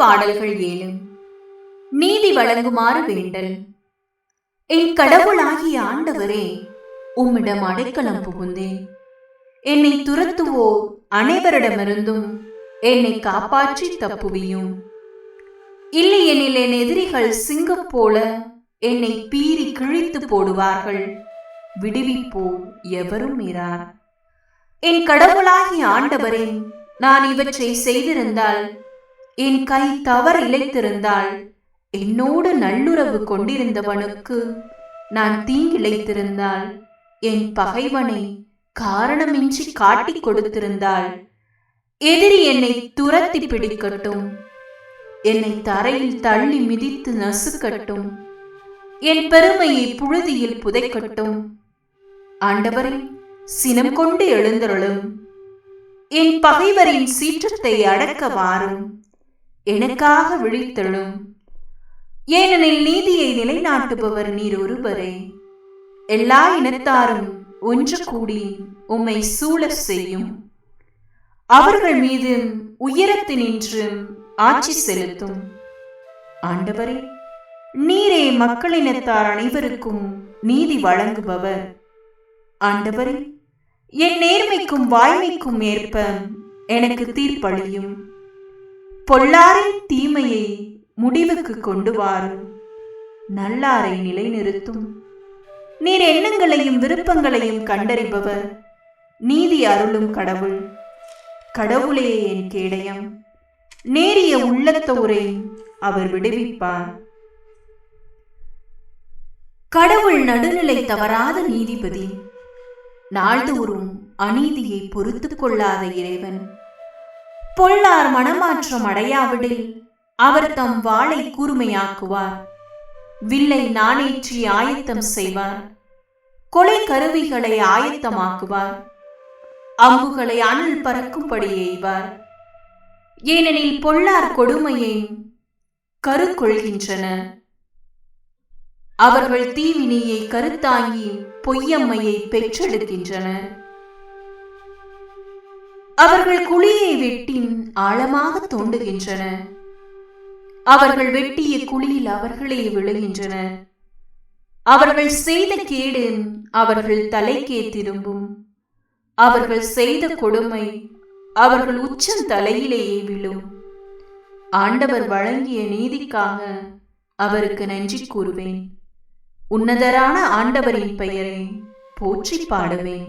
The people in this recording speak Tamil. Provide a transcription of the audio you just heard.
பாடல்கள் ஏழு நீதி வழங்குமாறு வேண்டல். என் கடவுளாகிய ஆண்டவரே உம்மிடம் அடைக்கலம் புகுந்தேன் என்னை துரத்துவோர் அனைவரிடமிருந்தும் என்னை காப்பாற்றி தப்புவியும். இல்லையெனில் என் எதிரிகள் சிங்கம் போல என்னை பீறி கிழித்து போடுவார்கள். விடுவிப்போர் எவரும் இரார். என் கடவுளாகிய ஆண்டவரே நான் இவற்றை செய்திருந்தால் என் கை தவற இழைத்திருந்தால் என்னோடு நல்லுறவு கொண்டிருந்தவனுக்கு நான் தீங்கிழைத்திருந்தால் என் பகைவனை காரணமின்றி காட்டிக் கொடுத்திருந்தால் எதிரி என்னை துரத்தி பிடிக்கட்டும். என்னை தரையில் தள்ளி மிதித்து நசுக்கட்டும். என் பெருமையை புழுதியில் புதைக்கட்டும். ஆண்டவரை சினம் கொண்டு எழுந்தருளும். என் பகைவரின் சீற்றத்தை அடக்க வாரும். எனக்காக விழித்தெழும். ஏனெனில் நீதியை நிலைநாட்டுபவர் நீர் ஒருவரே எல்லா இனத்தாரும் ஒன்று கூடி உம்மை சூழ செய்யும். அவர்கள் மீது உயரத்தினின்று ஆட்சி செலுத்தும். ஆண்டவரே நீரே மக்களினத்தார் அனைவருக்கும் நீதி வழங்குபவர். ஆண்டவரே என் நேர்மைக்கும் வாய்மைக்கும் ஏற்ப எனக்கு தீர்ப்பளியும். பொல்லாரின் தீமையை முடிவுக்கு கொண்டு வாரும் நல்லாரை நிலைநிறுத்தும். நீர் எண்ணங்களையும் விருப்பங்களையும் கண்டறிபவர். நீதி அருளும் கடவுள். கடவுளே என் கேடயம். நேரிய உள்ளத்தோரை அவர் விடுவிப்பார். கடவுள் நடுநிலை தவறாத நீதிபதி. நாள்தோறும் அநீதியை பொறுத்துக் கொள்ளாத இறைவன். பொல்லார் மனமாற்றம் அடையாவிடில் அவர் தம் வாளை கூர்மையாக்குவார். வில்லை நாணேற்றி ஆயத்தம் செய்வார். கொலை கருவிகளை ஆயத்தமாக்குவார். அம்புகளை அனல் பறக்கும்படி எய்வார். ஏனெனில் பொல்லார் கொடுமையை கருக்கொள்கின்றனர் அவர்கள் தீவினையை கருத்தாங்கி பொய்யம்மையை பெற்றெடுக்கின்றனர் அவர்கள் குழியை வெட்டின் ஆழமாக தோண்டுகின்றனர் அவர்கள் வெட்டிய குழியில் அவர்களே விழுகின்றனர் அவர்கள் செய்த கேடு அவர்கள் தலைக்கே திரும்பும். அவர்கள் செய்த கொடுமை அவர்கள் உச்சம் தலையிலேயே விழும். ஆண்டவர் வழங்கிய நீதிக்காக அவருக்கு நன்றி கூறுவேன். உன்னதரான ஆண்டவரின் பெயரை போற்றி பாடுவேன்.